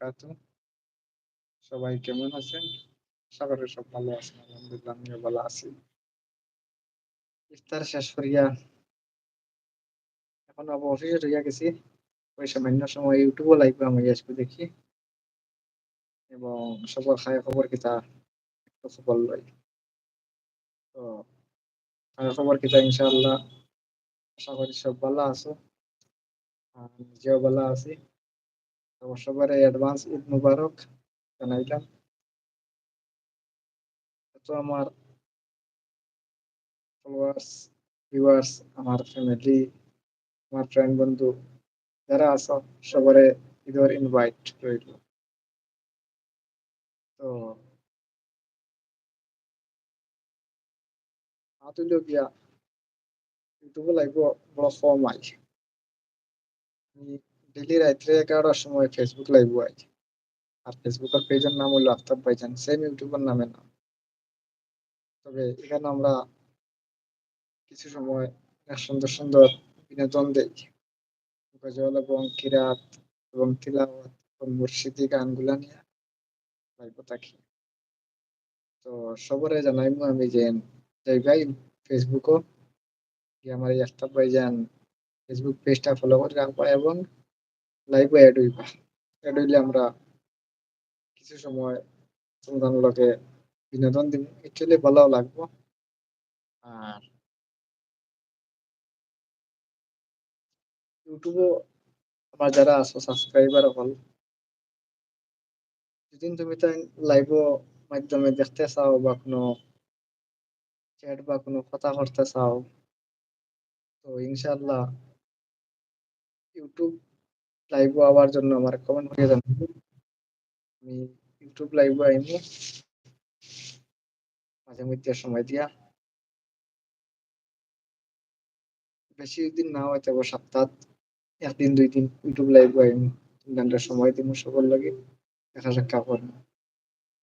বারাকাতু সবাই কেমন আছেন? করি সব ভালো আছেন, আলহামদুলিল্লাহ, আমিও ভালো আছি। ইফতার শেষ করিয়া এখন আবার অফিসে রইয়া গেছি। ওই সামান্য সময় ইউটিউবও লাইভ আমি আজকে দেখি। এবং সবার খায় খবর কিতা, একটু খবর লই। তো, খায় খবর কিতা ইনশাআল্লাহ। আশা করি সব ভালো আছো। আর নিজেও ভালো আছি। তো সবার অ্যাডভান্স ঈদ মুবারক জানাইলাম তো আমার ফলোয়ার্স ভিউয়ার্স আমার ফ্যামিলি আমার ফ্রেন্ড বন্ধু যারা আছো সবারে ঈদের ইনভাইট রইল তো আতুল গিয়া ইউটিউবে লাইভ বড় ফর্ম আই ডেলি রাত্রে এগারোটার সময় ফেসবুক লাইভ আই আর ফেসবুকের পেজের নাম হলো আফতাব ভাইজান। সেম ইউটিউবের নামে নাম। তবে এখানে আমরা কিছু সময় সুন্দর সুন্দর বিনোদন দেই। গজল এবং কিরাত এবং তিলাওয়াত এবং মুর্শিদি গানগুলা নিয়ে লাইভ থাকি। তো সবরে জানাইমু আমি যে জায়গায় ফেসবুকও আমার আফতাব ভাইজান ফেসবুক পেজটা ফলো করে রাখবা এবং লাইভে অ্যাড হইবা। অ্যাড হইলে আমরা কিছু সময় সন্তানগুলোকে বিনোদন দিব অ্যাকচুয়ালি ভালো লাগবো। আর ইউটিউবও আমার যারা আছো সাবস্ক্রাইবার হল যদি তুমি তাই লাইভ মাধ্যমে দেখতে চাও বা কোনো চ্যাট বা কোনো কথা করতে চাও, তো ইনশাআল্লাহ ইউটিউব লাইভ আওয়ার জন্য আমার কমেন্ট করে জানাব আমি ইউটিউব লাইভ আইমু মাঝে মধ্যে সময় দিয়া। বেশি দিন না হয়তো সপ্তাহ একদিন, দুই দিন ইউটিউব লাইভ আইমু তিন ঘণ্টা সময় দিব সবার লাগে। দেখা সাক্ষা করব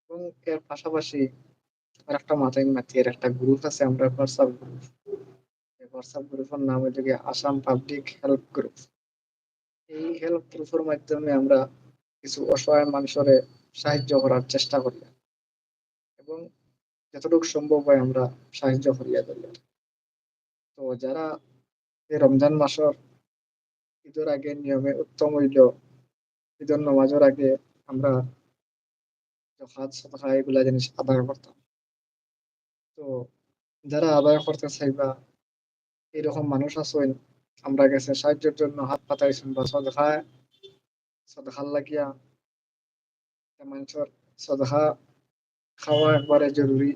এবং এর পাশাপাশি আর একটা মাথায় মাতি এর একটা গ্রুপ আছে আমরা হোয়াটসঅ্যাপ গ্রুপ হোয়াটসঅ্যাপ গ্রুপের নাম হচ্ছে আসাম পাবলিক হেল্প গ্রুপ এই হেল্প গ্রুপের মাধ্যমে আমরা কিছু অসহায় মানুষের সাহায্য করার চেষ্টা করি। এবং যতটুকু সম্ভব হয় আমরা সাহায্য করিয়া দিই তো যারা এই রমজান মাসের ঈদের আগে নিয়মে উত্তম হইল, ঈদের নামাজের আগে আমরা সদকা এগুলা জিনিস আদায় করতাম। তো যারা আদায় করতে চাইবা, এরকম মানুষ আছেন আমরা গেছে সাহায্যের জন্য হাত পাতাইছেন বা সদকা সদকার লাগিয়া মানুষের সদকা খাওয়া একবারে জরুরি।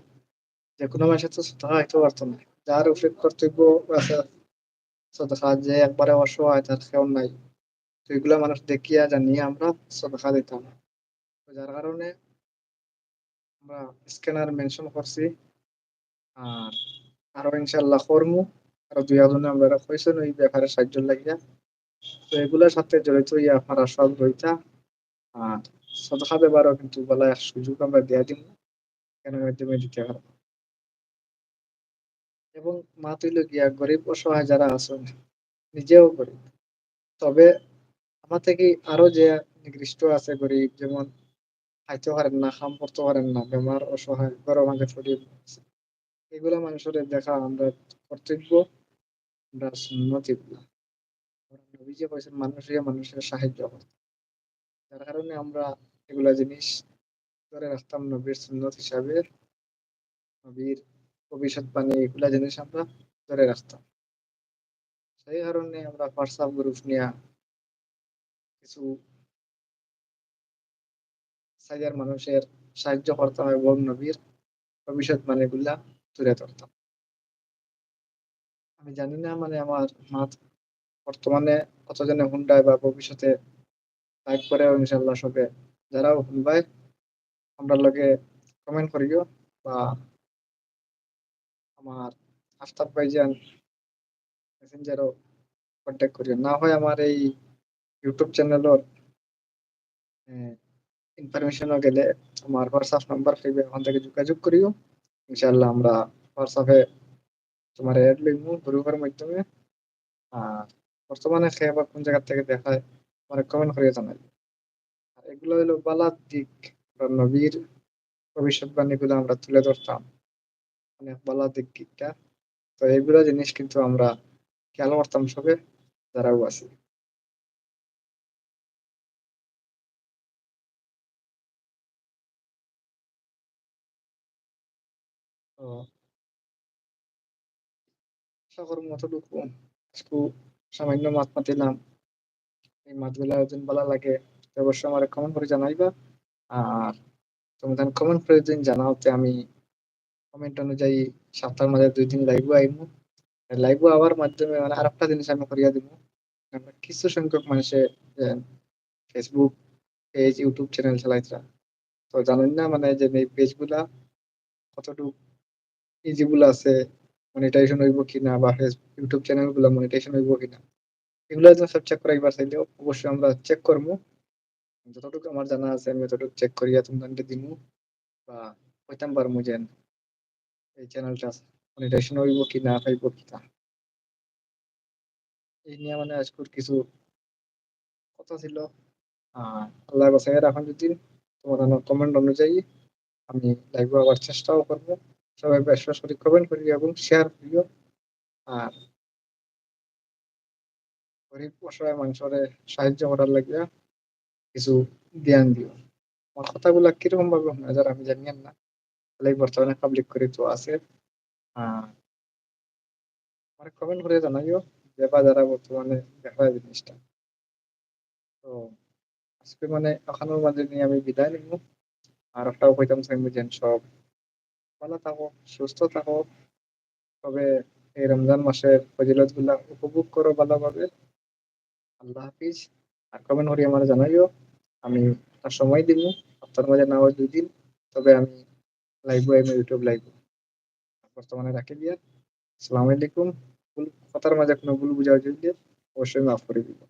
যে কোনো মানুষের তো সদকা খাইতে পারতো না। যার উপরে কর্তব্য আছে সদকা যে একবারে অসহায়, তার কেউ নাই। তো এগুলা মানুষ দেখিয়া জানিয়ে আমরা সদকা দিতাম। তো যার কারণে আমরা স্ক্যানার মেনশন করছি। আর আরও ইনশাল্লাহ করমু। আরও দুই একজনে আমরা কইছেন ওই ব্যাপারে সাহায্য লাগিয়া। তো এগুলোর সাথে জড়িত আপনারা সব রইতা। আর সদকা দেবারও কিন্তু বলা সুযোগ আমরা দিব কেন মাধ্যমে দিতে এবং মা তুইল গিয়া, গরিব অসহায় যারা আছেন, নিজেও গরিব। তবে আমার থেকে আরও যে নিকৃষ্ট আছে গরিব, যেমন খাইতে পারেন না, খাম করতে পারেন না, বেমার, অসহায়, গরম মাঝে ছড়িয়ে এগুলা মানুষের দেখা আমরা কর্তব্য। মানুষের মানুষের সাহায্য করতে। যার কারণে আমরা এগুলা জিনিস ধরে রাখতাম নবীর সুন্নত হিসাবে, নবীর এগুলা জিনিস আমরা ধরে রাখতাম। সেই কারণে আমরা হোয়াটসঅ্যাপ গ্রুপ নিয়ে কিছু মানুষের সাহায্য করতাম এবং নবীর ভবিষ্যৎবাণী গুলা তুলে ধরতাম। আমি জানি না মানে আমার বর্তমানে কতজনে হুন্ডায় বা ভবিষ্যতে লাইক করে ইনশাল্লাহ সবে যারাও হুন্ডায় আমরা লগে কমেন্ট করিও বা আমার আফতাব ভাইজান মেসেঞ্জারও কন্ট্যাক্ট করিও। না হয় আমার এই ইউটিউব চ্যানেলর ইনফরমেশনও গেলে আমার হোয়াটসঅ্যাপ নাম্বার পাইবে ওখান থেকে যোগাযোগ করিও। ইনশাল্লাহ আমরা হোয়াটসঅ্যাপে তোমার অ্যাড লিখব গ্রুপের মাধ্যমে আর বর্তমানে সে আবার কোন জায়গা থেকে দেখায় মানে কমেন্ট করিয়ে জানাই আর এগুলো হইল বালার দিক, বা নবীর ভবিষ্যৎবাণীগুলো আমরা তুলে ধরতাম। অনেক বালা দিকটা। তো এগুলা জিনিস কিন্তু আমরা খেয়াল করতাম সবে, যারাও আছি। ও। করব অতটুকু একটু সামান্য মাত মাতিলাম। এই মাতগুলা যদি ভালো লাগে অবশ্যই আমারে কমেন্ট করে জানাইবা। আর তোমাদের কমেন্ট করে যদি জানাও যে আমি কমেন্ট অনুযায়ী সপ্তাহের মাঝে দুই দিন লাইভও আইমু। লাইভও আওয়ার মাধ্যমে মানে আরেকটা জিনিস আমি করিয়া দিব আমরা কিছু সংখ্যক মানুষে Facebook পেজ, YouTube চ্যানেল চালাইতরা। তো জানেন না মানে যে এই পেজগুলা কতটুকু ইজিবল আছে, মনিটাইজেশন হইব কিনা বা ফেস YouTube চ্যানেলগুলা মনিটাইজেশন হইব কিনা। এগুলা যদি সব চেক করাইবার চাইলেও অবশ্যই আমরা চেক করমু। যতটুকু আমার জানা আছে, আমি ততটুকু চেক করিয়া তোমাদেরকে দিমু বা কইতাম পারমু যে এই চ্যানেলটা মনিটাইজেশন হইব কি না হইব কিনা। এই নিয়ে মানে আজকের কিছু কথা ছিল। আর আল্লাহ বাঁচাইয়া রাখুন যদি তোমাদের কমেন্ট অনুযায়ী আমি লাইভে আবার চেষ্টাও করব। সবাই বেশি, করে কমেন্ট করিও এবং শেয়ার করিও। আর গরিব অসহায় মানুষরে সাহায্য করার লাগিয়া কিছু জ্ঞান দিও। আমার কথাগুলা কীরকম ভাবে শোনা যায় আমি জানি না। লাইক বর্তমানে পাবলিক করে তো আছে। আ আমারে কমেন্ট করে জানাইও যে বা যারা বর্তমানে দেখা জিনিসটা। তো আজকে মানে এখানের মাঝে নিয়ে আমি বিদায় নিবো। আর একটাও কইতাম যে সব ভালো থাকো, সুস্থ থাকো। তবে এই রমজান মাসের ফজিলতগুলা উপভোগ করো ভালোভাবে। আল্লাহ হাফিজ। আর কমেন্ট করে আমারে জানাইও। আমি একটা সময় দিমু। সপ্তাহের মাঝে না হয় ২ দিন। তবে আমি লাইভও আইমু ইউটিউব লাইভে। বর্তমানে রাখি দিয়া। আসসালামু আলাইকুম। ভুল কথার মাঝে কোনো ভুল বুঝাবুঝি হইলে অবশ্যই মাফ করে দিবেন।